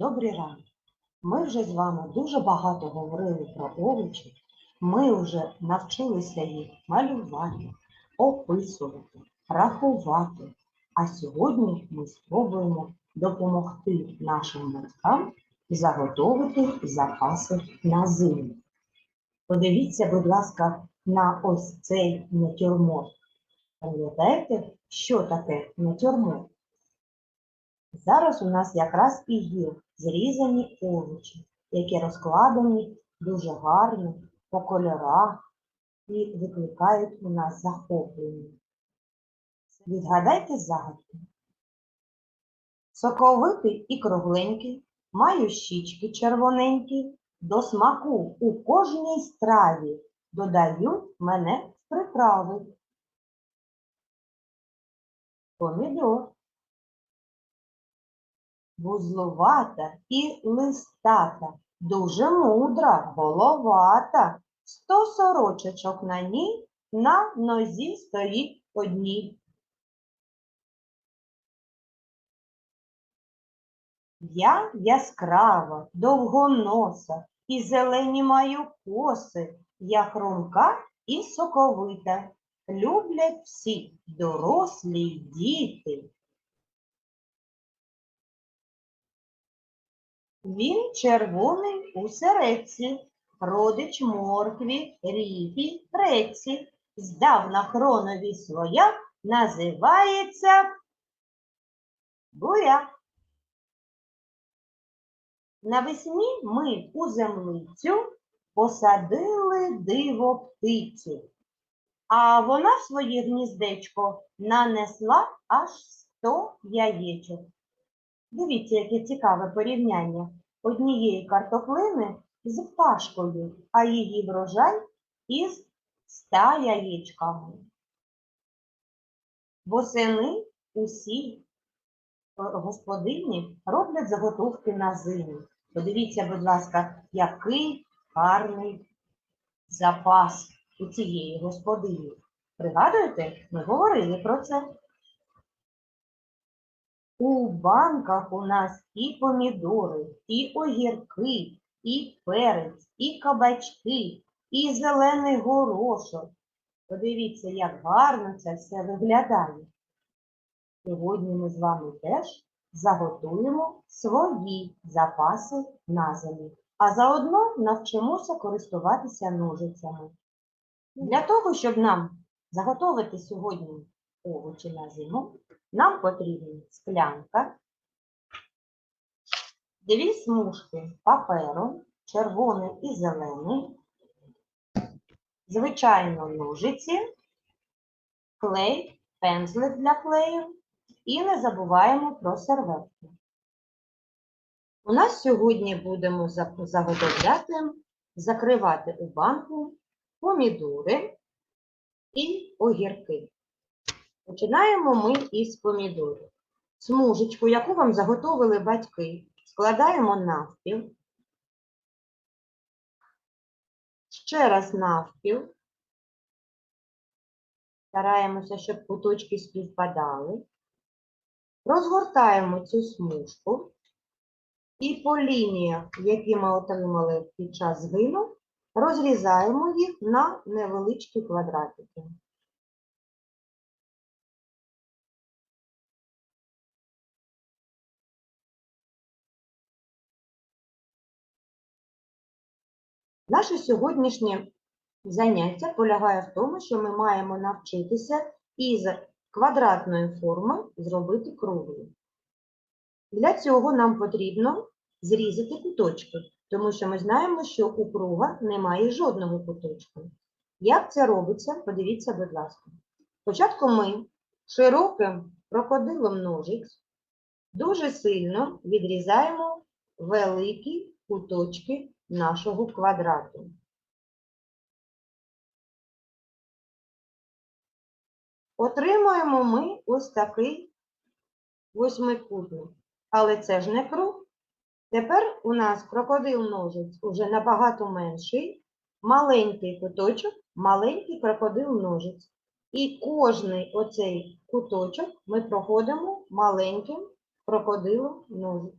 Добрий ранок. Ми вже з вами дуже багато говорили про овочі. Ми вже навчилися їх малювати, описувати, рахувати. А сьогодні ми спробуємо допомогти нашим батькам заготовити запаси на зиму. Подивіться, будь ласка, на ось цей натюрморт. Пам'ятаєте, що таке натюрморт? Зараз у нас якраз і є зрізані овочі, які розкладені дуже гарно по кольорах і викликають у нас захоплення. Відгадайте загадку. Соковитий і кругленький, маю щічки червоненькі, до смаку у кожній страві додають мене в приправи. Помідор вузлувата і листата, дуже мудра, головата. Сто сорочечок на ній, на нозі стоїть одній. Я яскрава, довгоноса, і зелені маю коси, я хрумка і соковита. Люблять всі дорослі діти. Він червоний у середці, родич моркві, ріпі, преці. Здавна хронові своя називається буряк. Навесні ми у землицю посадили диво птицю, а вона своє гніздечко нанесла аж сто яєчок. Дивіться, яке цікаве порівняння однієї картоплини з пташкою, а її врожай із ста яєчками. Восени усі е, господині роблять заготовки на зиму. Подивіться, будь ласка, який гарний запас у цієї господині. Пригадуєте, ми говорили про це. У банках у нас і помідори, і огірки, і перець, і кабачки, і зелений горошок. Подивіться, як гарно це все виглядає. Сьогодні ми з вами теж заготуємо свої запаси на зиму, а заодно навчимося користуватися ножицями. Для того, щоб нам заготовити сьогодні овочі на зиму, нам потрібна склянка, дві смужки паперу, червоний і зелений, звичайно ножиці, клей, пензлик для клею і не забуваємо про серветки. У нас сьогодні будемо заготовляти, закривати у банку помідори і огірки. Починаємо ми із помідорів. Смужечку, яку вам заготовили батьки, складаємо навпіл. Ще раз навпіл. Стараємося, щоб куточки співпадали. Розгортаємо цю смужку і по лініях, які ми отримали під час згину, розрізаємо їх на невеличкі квадратики. Наше сьогоднішнє заняття полягає в тому, що ми маємо навчитися із квадратної форми зробити круглу. Для цього нам потрібно зрізати куточки, тому що ми знаємо, що у круга немає жодного куточка. Як це робиться, подивіться, будь ласка. Спочатку ми широким крокодилом ножиць дуже сильно відрізаємо великі куточки нашого квадрату. Отримуємо ми ось такий восьмикутник. Але це ж не круг. Тепер у нас крокодил ножиць уже набагато менший, маленький куточок, маленький крокодил ножиць. І кожний оцей куточок ми проходимо маленьким крокодилом ножиць.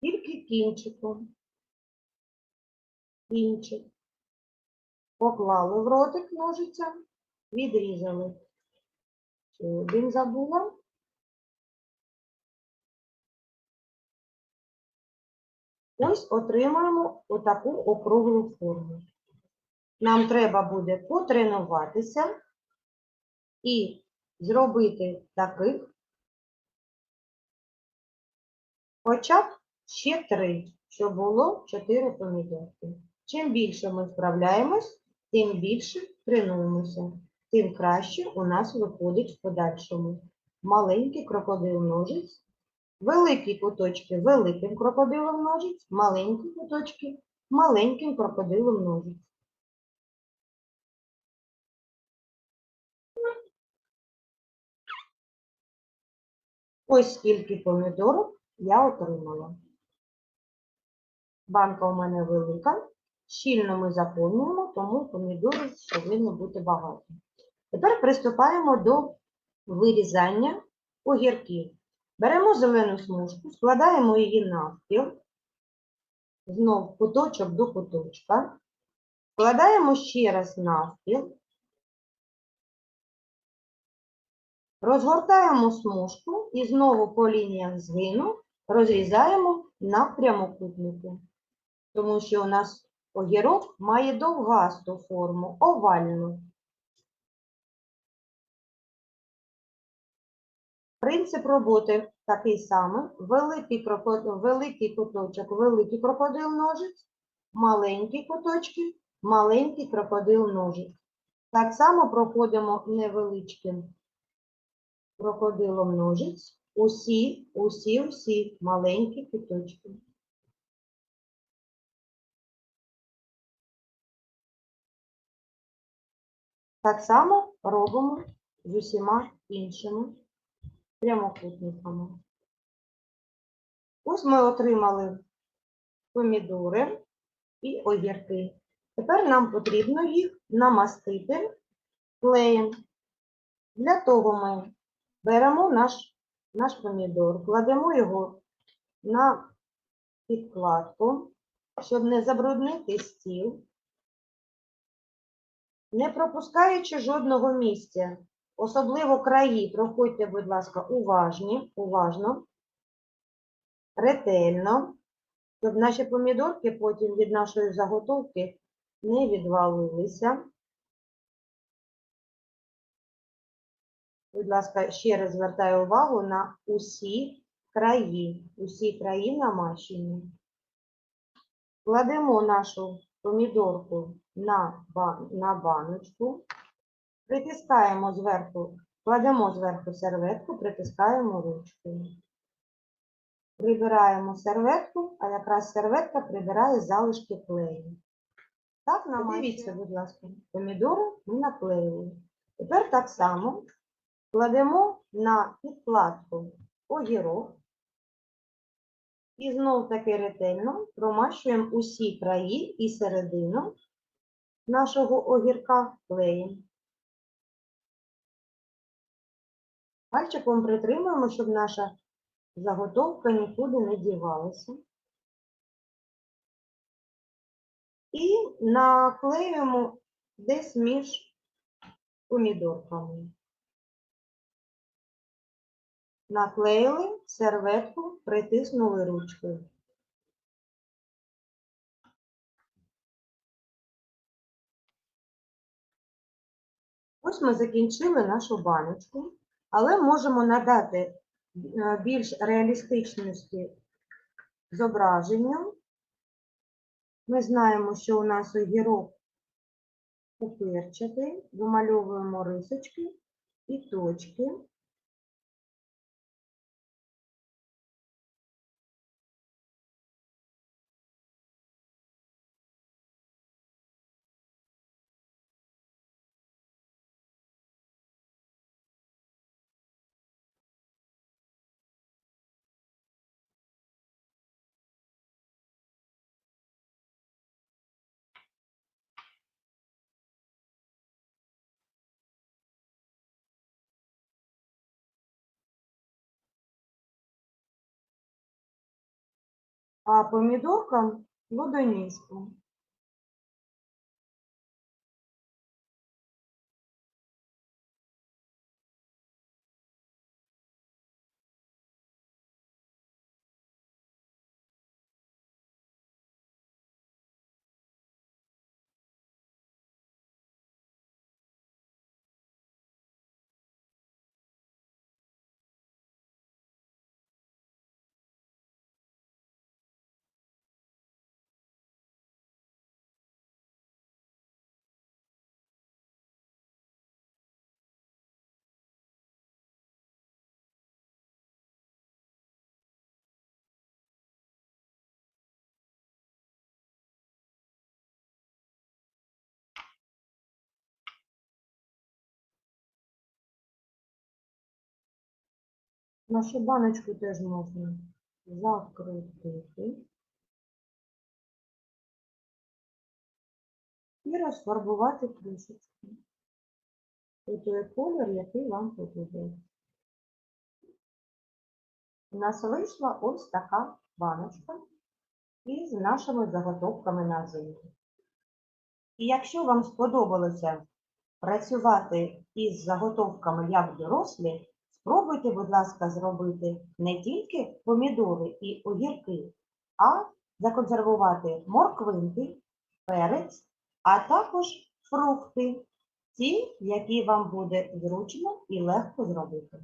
тільки кінчиком. Кінчик. Поклали в ротик ножиця, відрізали. Ще один забула. Ось отримаємо отаку округлу форму. Нам треба буде потренуватися і зробити таких хоча б ще три, щоб було чотири помідорки. Чим більше ми справляємось, тим більше тренуємося, тим краще у нас виходить в подальшому. Маленький крокодил ножиць, великі куточки великим крокодилом ножиць, маленькі куточки маленьким крокодилом ножиць. Ось скільки помідорок я отримала. Банка у мене велика. Щільно ми заповнюємо, тому помідорів повинно бути багато. Тепер приступаємо до вирізання огірків. Беремо зелену смужку, складаємо її навпіл, знов куточок до куточка, складаємо ще раз навпіл, розгортаємо смужку і знову по лініях згину розрізаємо на прямокутники, тому що у нас огірок має довгасту форму, овальну. Принцип роботи такий самий. Великий, крокодил, великий куточок, великий крокодил ножиць, маленькі куточки, маленький крокодил ножиць. Так само проходимо невеличким крокодилом ножиць, усі, усі, усі маленькі куточки. Так само робимо з усіма іншими прямокутниками. Ось ми отримали помідори і огірки. Тепер нам потрібно їх намастити клеєм. Для того ми беремо наш, наш помідор, кладемо його на підкладку, щоб не забруднити стіл, не пропускаючи жодного місця. Особливо краї, проходьте, будь ласка, уважні, уважно, ретельно, щоб наші помідорки потім від нашої заготовки не відвалилися. Будь ласка, ще раз звертаю увагу на усі краї, усі краї намащені. Кладемо нашу помідорку на, на баночку. Притискаємо зверху, кладемо зверху серветку, притискаємо ручкою. Прибираємо серветку, а якраз серветка прибирає залишки клею. Так, намажіться, будь ласка, помідори ми наклеїли. Тепер так само кладемо на підкладку огірок і знов таки ретельно промащуємо усі краї і середину нашого огірка клеєм. Пальчиком притримуємо, щоб наша заготовка нікуди не дівалася. І наклеюємо десь між помідорками. Наклеїли серветку, притиснули ручкою. Ось ми закінчили нашу баночку, але можемо надати е, більш реалістичності зображенню. Ми знаємо, що у нас огірок пупирчатий, вимальовуємо рисочки і точки. А помідоркам лодоніжку. Нашу баночку теж можна закрутити і розфарбувати кришечку. у той колір, який вам подобається. У нас вийшла ось така баночка із нашими заготовками на зиму. І якщо вам сподобалося працювати із заготовками як дорослі, спробуйте, будь ласка, зробити не тільки помідори і огірки, а законсервувати морквинки, перець, а також фрукти, ті, які вам буде зручно і легко зробити.